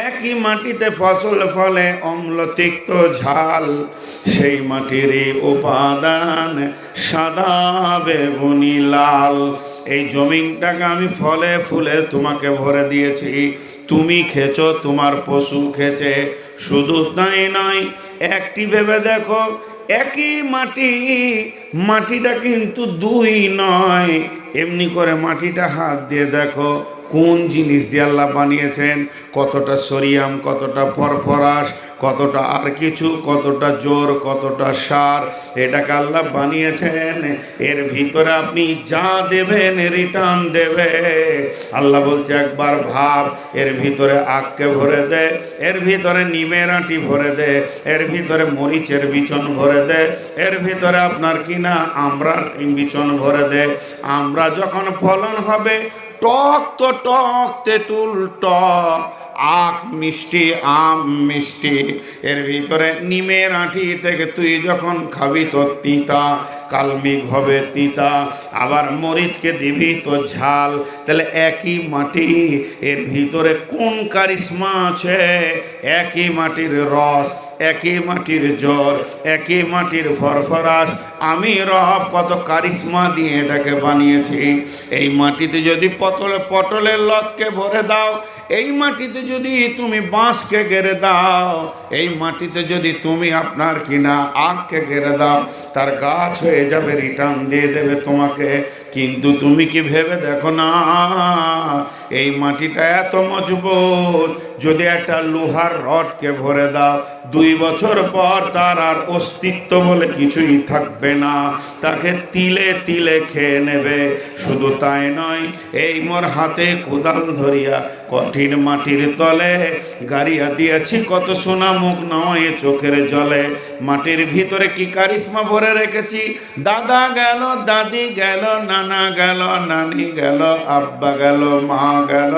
একই মাটিতে ফসল ফলে অম্ল তিক্ত ঝাল, সেই মাটিরই উপাদান সাদা বেগুনি লাল। এই জমিনটাকে আমি ফলে ফুলে তোমাকে ভরে দিয়েছি। তুমি খেছো, তোমার পশু খেছে। শুধু তাই নয়, একটি ভেবে দেখো, একই মাটি, মাটিটা কিন্তু দুই নয়। এমনি করে মাটিটা হাত দিয়ে দেখো কোন জিনিস দিয়ে আল্লাহ বানিয়েছেন? কতটা সরিয়াম কতটা ফরফরাস, কতটা আর কিছু, কতটা জোর, কতটা সার, এটাকে আল্লাহ বানিয়েছেন। এর ভিতরে আপনি যা দেবেন রিটার্ন দেবে। আল্লাহ বলছে, একবার ভাব, এর ভিতরে আখকে ভরে দে, এর ভিতরে নিমের আঁটি ভরে দে, এর ভিতরে মরিচের বিচন ভরে দে, এর ভিতরে আপনার কিনা আমরা বিচন ভরে দে। আমরা যখন ফলন হবে টক তো টক, তেঁতুল টক, আখ মিষ্টি, আম মিষ্টি। এর ভিতরে নিমের আঁটি থেকে তুই যখন খাবি তো তিতা কালমিক হবে তিতা। আবার মরিচকে দিবি তো ঝাল। তাহলে একই মাটি, এর ভিতরে কোন কারিশ্মা আছে? একই মাটির রস একই মাটির জ্বর একই মাটির ফরফরাস। আমি রব কত কারিশ্মা দিয়ে এটাকে বানিয়েছি। এই মাটিতে যদি পটলে পটলের লতকে ভরে দাও, এই মাটিতে যদি তুমি বাঁশকে গেড়ে দাও, এই মাটিতে যদি তুমি আপনার কিনা আগকে গেড়ে দাও, তার গাছ হয়ে যাবে রিটার্ন দিয়ে দেবে তোমাকে। কিন্তু তুমি কি ভেবে দেখো না, এই মাটিটা এত মজবুত যদি একটা লোহার রডকে ভরে দাও, দুই বছর পর তার আর অস্তিত্ব বলে কিছুই থাকবে না। তাকে তিলে তিলে খেয়ে নেবে। শুধু তাই নয়, এই মোর হাতে কোদাল ধরিয়া কঠিন মাটির তলে গাড়িয়া দিয়েছি, কত সোনা মুখ নয় চোখের জলে। মাটির ভিতরে কি কারিশ্মা ভরে রেখেছি? দাদা গেল, দাদি গেল, নানা গেল, নানি গেল, আব্বা গেল, মা গেল,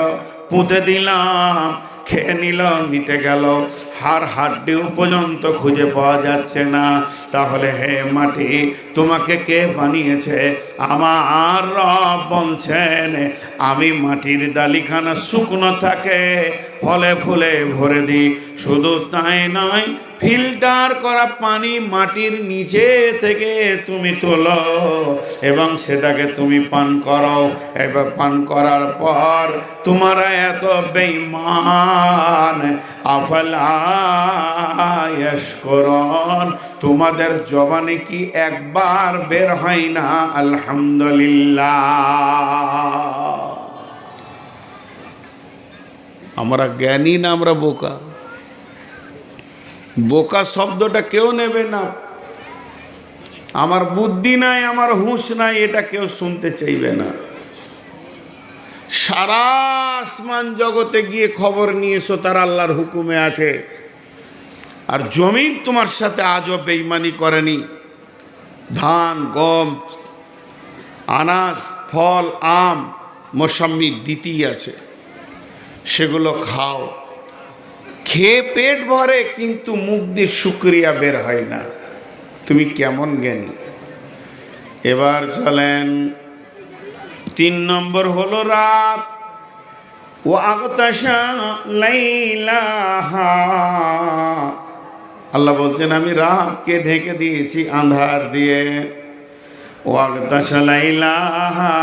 পুঁতে দিলাম। খেয়ে নিল, মিটে গেল। হার হাড্ডিও পর্যন্ত খুঁজে পাওয়া যাচ্ছে না। তাহলে হে মাটি, তোমাকে কে বানিয়েছে? আমার রব বলছেন, আমি মাটির ডালিখানা শুকনো থাকে ফলে ফুলে ভরে দিই শুধু তাই নয়, ফিল্টার করা পানি মাটির নিচে থেকে তুমি তোলো এবং সেটাকে তুমি পান করো এবার পান করার পর তোমারা এত বেইমান আফলায়স্করণ তোমাদের জবানে কি একবার বের হয় না? আলহামদুলিল্লাহ। আমরা জ্ঞানী না আমরা বোকা? বোকা শব্দটা কেউ নেবে না। আমার বুদ্ধি নাই, আমার হুঁশ নাই, এটা কেউ শুনতে চাইবে না। সারা আসমান জগতে গিয়ে খবর নিয়ে তার আল্লাহর হুকুমে আছে। আর জমিন তোমার সাথে আজও বেইমানি করেনি। ধান, গম, আনাজ, ফল, আম মৌসাম্মি দিতেই আছে। সেগুলো খাও। খেয়ে পেট ভরে, কিন্তু মুখ দিয়ে শুক্রিয়া বের হয় না। তুমি কেমন জ্ঞানী? এবার চলেন, তিন নম্বর হলো রাত। ও আগতাশা আল্লাহ বলছেন, আমি রাতকে ঢেকে দিয়েছি, আন্ধার দিয়ে। ও আগতাশা লাইলাহা।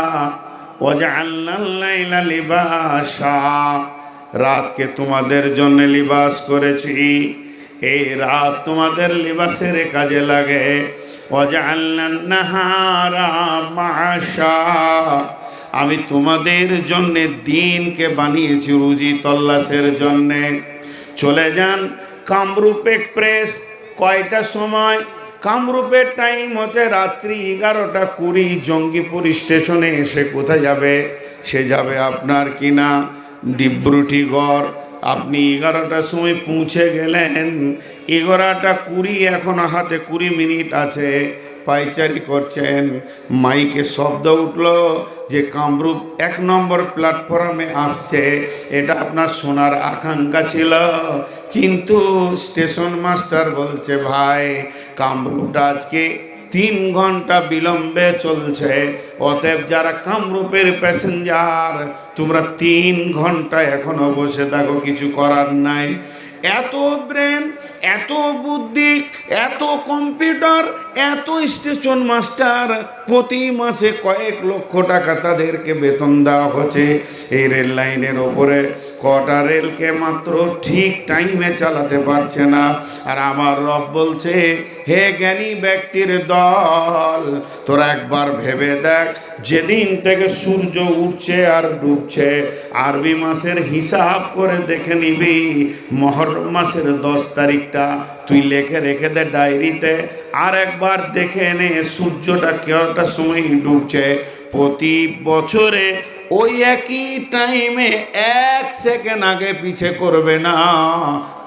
রাতকে তোমাদের জন্য লিবাস করেছি। এই রাত তোমাদের লিবাসের কাজে লাগে। আমি তোমাদের জন্য দিনকে বানিয়েছি রুজি তল্লাশের জন্যে। চলে যান কামরূপ এক্সপ্রেস, কয়টা সময়? কামরূপের টাইম হচ্ছে রাত্রি এগারোটা কুড়ি, জঙ্গিপুর স্টেশনে এসে কোথায় যাবে? সে যাবে আপনার কিনা? ডিব্রুটিগড় আপনি এগারোটার সময় পৌঁছে গেলেন। এগারোটা কুড়ি এখন হাতে কুড়ি মিনিট আছে। পাইচারি করছেন। মাইকে শব্দ উঠল যে কামরূপ এক নম্বর প্ল্যাটফর্মে আসছে। এটা আপনার শোনার আকাঙ্ক্ষা ছিল। কিন্তু স্টেশন মাস্টার বলছে, ভাই, কামরূপটা আজকে তিন ঘণ্টা বিলম্বে চলছে। অতএব যারা কামরূপের প্যাসেঞ্জার, তোমরা তিন ঘণ্টা এখনও বসে থাকো, কিছু করার নাই। এত ব্রেন এত বুদ্ধি, এত কম্পিউটার এত স্টেশন মাস্টার প্রতি মাসে কয়েক লক্ষ টাকা তাদেরকে বেতন দেওয়া হচ্ছে। এই রেল লাইনের ওপরে কটা রেলকে মাত্র ঠিক টাইমে চালাতে পারছে না। আর আমার রব বলছে, হে জ্ঞানী ব্যক্তির দল, তোরা একবার ভেবে দেখ, যেদিন থেকে সূর্য উঠছে আর ডুবছে, আরবি মাসের হিসাব করে দেখে নিবি মহরম মাসের দশ তারিখটা তুই লেখে রেখে দে ডায়েরিতে, আর একবার দেখে এনে সূর্যটা কেউটা সময় ডুবছে। প্রতি বছরে ওই একই টাইমে এক সেকেন্ড আগে পিছে করবে না।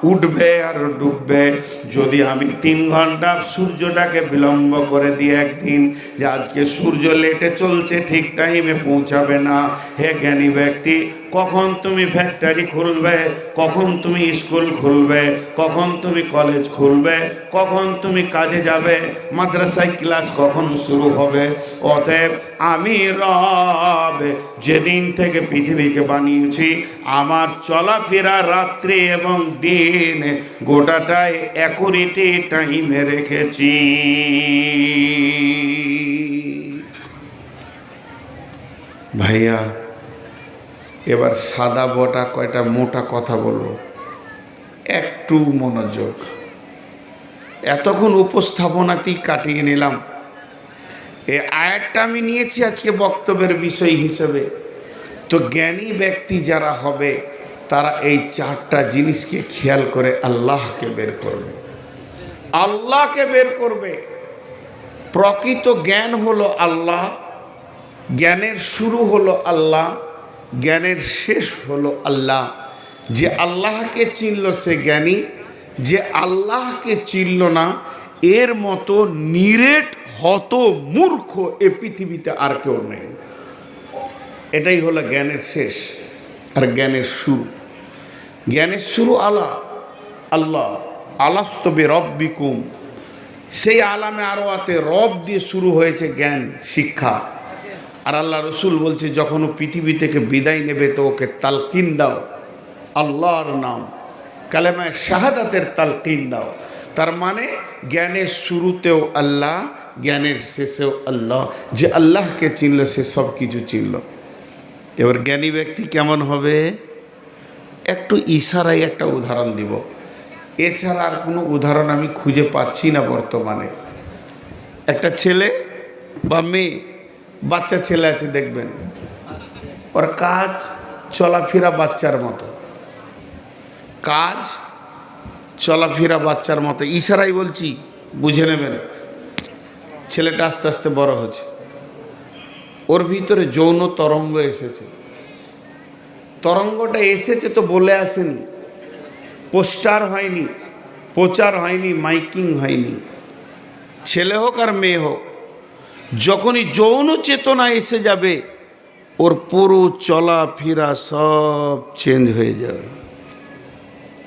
উঠবে আর ডুববে। যদি আমি তিন ঘণ্টা সূর্যটাকে বিলম্ব করে দিই একদিন, যে আজকে সূর্য লেটে চলছে, ঠিক টাইমে পৌঁছাবে না। হে জ্ঞানী ব্যক্তি, কখন তুমি ফ্যাক্টরি খুলবে? কখন তুমি স্কুল খুলবে? কখন তুমি কলেজ খুলবে? কখন তুমি কাজে যাবে? মাদ্রাসায় ক্লাস কখন শুরু হবে? অতএব আমি রব যেদিন থেকে পৃথিবীকে বানিয়েছি, আমার চলাফেরা রাত্রি এবং দিন গোটাটাই অ্যাকুরিটি টাইমে রেখেছি। ভাইয়া, এবার সাদা বটা কয়টা মোটা কথা বলব? একটু মনোযোগ। এতক্ষণ উপস্থাপনাতেই কাটিয়ে নিলাম। এই আয়াতটা আমি নিয়েছি আজকে বক্তব্যের বিষয় হিসেবে। তো জ্ঞানী ব্যক্তি যারা হবে তারা এই চারটা জিনিসকে খেয়াল করে আল্লাহকে বের করবে। আল্লাহকে বের করবে। প্রকৃত জ্ঞান হলো আল্লাহ, জ্ঞানের শুরু হলো আল্লাহ, জ্ঞানের শেষ হলো আল্লাহ। যে আল্লাহকে চিনল সে জ্ঞানী, যে আল্লাহকে চিনল না, এর মতো নিরেট, হত মূর্খ এ পৃথিবীতে আর কেউ নেই। এটাই হলো জ্ঞানের শেষ। আর জ্ঞানের শুরু জ্ঞানের শুরু আল্লাহ আল্লাহ। আলাস্তবে রব্বিকুম সেই আলামে আরও আতে রব দিয়ে শুরু হয়েছে জ্ঞান, শিক্ষা। আর আল্লাহ রসুল বলছে, যখন ও পৃথিবী থেকে বিদায় নেবে, তো ওকে তালকিন দাও। আল্লাহর নাম। কালেমায় শাহাদাতের তালকিন দাও। তার মানে জ্ঞানের শুরুতেও আল্লাহ, জ্ঞানের শেষেও আল্লাহ। যে আল্লাহকে চিনল, সে সব কিছু চিনল। এবার জ্ঞানী ব্যক্তি কেমন হবে? একটু ইশারায় একটা উদাহরণ দিব। এছাড়া আর কোনো উদাহরণ আমি খুঁজে পাচ্ছি না বর্তমানে। একটা ছেলে বা মেয়ে, বাচ্চা ছেলে আছে দেখবেন। ওর কাজ চলাফেরা বাচ্চার মতো। কাজ চলাফেরা বাচ্চার মতো। ইশারাই বলছি, বুঝে নেবেন। ছেলেটা আস্তে আস্তে বড় হচ্ছে। ওর ভিতরে যৌন তরঙ্গ এসেছে। তরঙ্গটা এসেছে তো বলে আসেনি। পোস্টার হয়নি, প্রচার হয়নি, মাইকিং হয়নি। ছেলে হোক আর মেয়ে হোক, যখনই যৌন চেতনা এসে যাবে, ওর পুরো চলাফেরা সব চেঞ্জ হয়ে যাবে।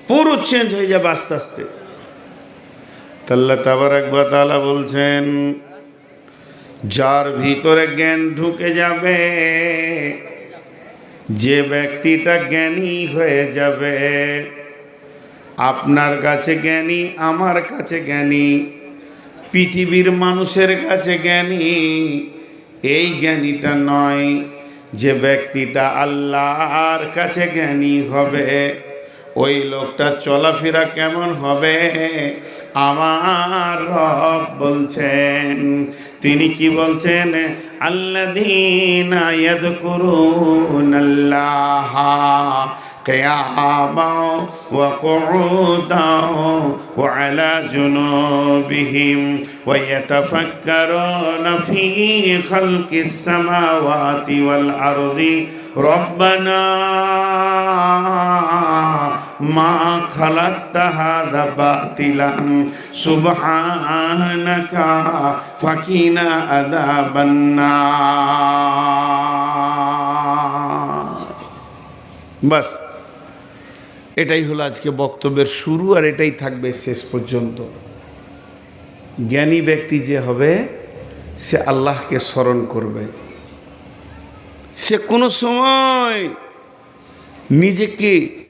পুরো চেঞ্জ হয়ে যাবে আস্তে আস্তে। তাল্লা তাবার একবার তালা বলছেন যার ভিতরে জ্ঞান ঢুকে যাবে, যে ব্যক্তিটা জ্ঞানী হয়ে যাবে, আপনার কাছে জ্ঞানী, আমার কাছে জ্ঞানী, পৃথিবীর মানুষের কাছে জ্ঞানী, এই জ্ঞানীটা নয় যে ব্যক্তিটা আল্লাহর কাছে জ্ঞানী হবে। ওই লোকটা চলাফেরা কেমন হবে আমার রব বলছেন তিনি কি বলছেন আল্লাদিনা ইয়াদকুরুন আল্লাহ قياما وقعودا وعلى جنوبهم ويتفكرون في خلق السماوات والأرض ربنا ما خلقت هذا باطلا سبحانك فقنا عذاب النار বাস এটাই হলো আজকে বক্তব্যের শুরু আর এটাই থাকবে শেষ পর্যন্ত জ্ঞানী ব্যক্তি যে হবে সে আল্লাহকে স্মরণ করবে সে কোনো সময় নিজেকে